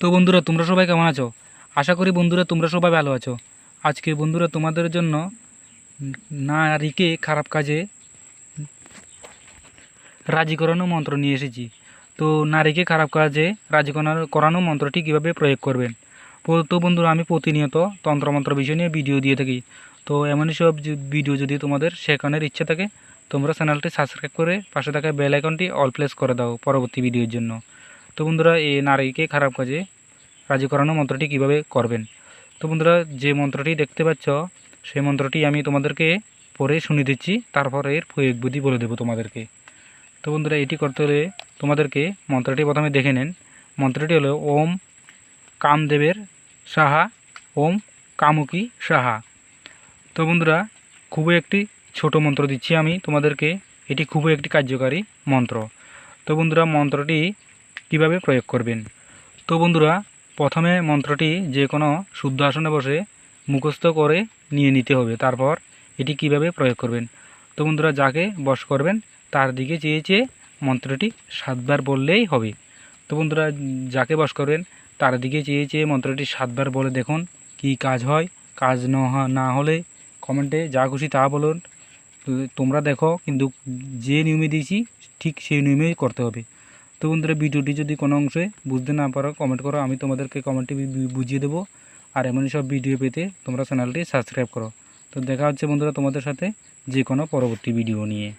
তো বন্ধুরা, তোমরা সবাই কেমন আছো? আশা করি বন্ধুরা, তোমরা সবাই ভালো আছো। আজকে বন্ধুরা, তোমাদের জন্য নারীকে খারাপ কাজে রাজি করানো মন্ত্র নিয়ে এসেছি। তো নারীকে খারাপ কাজে রাজি করানো- করানো মন্ত্রটি কীভাবে প্রয়োগ করবেন? তো- তো বন্ধুরা, আমি প্রতিনিয়ত তন্ত্রমন্ত্র বিষয় নিয়ে ভিডিও দিয়ে থাকি। তো এমনই সব ভিডিও যদি তোমাদের শেখানোর ইচ্ছে থাকে, তোমরা চ্যানেলটি সাবস্ক্রাইব করে পাশে থাকা বেল আইকনটি অল প্লেস করে দাও পরবর্তী ভিডিওর জন্য। তো বন্ধুরা, এই নারীকে খারাপ কাজে রাজি করানো মন্ত্রটি কীভাবে করবেন? তো বন্ধুরা, যে মন্ত্রটি দেখতে পাচ্ছ, সেই মন্ত্রটি আমি তোমাদেরকে পরে শুনে দিচ্ছি, তারপর এর প্রয়োগ বুদ্ধি বলে দেবো তোমাদেরকে। তো বন্ধুরা, এটি করতে হলে তোমাদেরকে মন্ত্রটি প্রথমে দেখে নেন। মন্ত্রটি হলো, ওম কামদেবের সাহা, ওম কামুকি সাহা। তো বন্ধুরা, খুবই একটি ছোট মন্ত্র দিচ্ছি আমি তোমাদেরকে। এটি খুবই একটি কার্যকারী মন্ত্র। তো বন্ধুরা, মন্ত্রটি কীভাবে প্রয়োগ করবেন? তো বন্ধুরা, প্রথমে মন্ত্রটি যে কোনো শুদ্ধ আসনে বসে মুখস্থ করে নিয়ে নিতে হবে। তারপর এটি কীভাবে প্রয়োগ করবেন? তো বন্ধুরা, যাকে বস করবেন, তার দিকে চেয়ে চেয়ে মন্ত্রটি সাতবার বললেই হবে। তো বন্ধুরা, যাকে বস করবেন, তার দিকে চেয়ে চেয়ে মন্ত্রটি সাতবার বলে দেখুন কি কাজ হয়, কাজ ন হলে কমেন্টে যা খুশি তা বলুন। তোমরা দেখো, কিন্তু যে নিয়মে দিয়েছি, ঠিক সেই নিয়মেই করতে হবে। তো বন্ধুরা, ভিডিওটি যদি কোনো অংশে বুঝতে না পারো কমেন্ট করো। আমি তোমাদেরকে কমেন্টে বু- বু- বুঝিয়ে দেবো। আর এমনই সব ভিডিও পেতে তোমরা চ্যানেলটি সাবস্ক্রাইব করো। তো দেখা হচ্ছে বন্ধুরা তোমাদের সাথে যে কোনো পরবর্তী ভিডিও নিয়ে।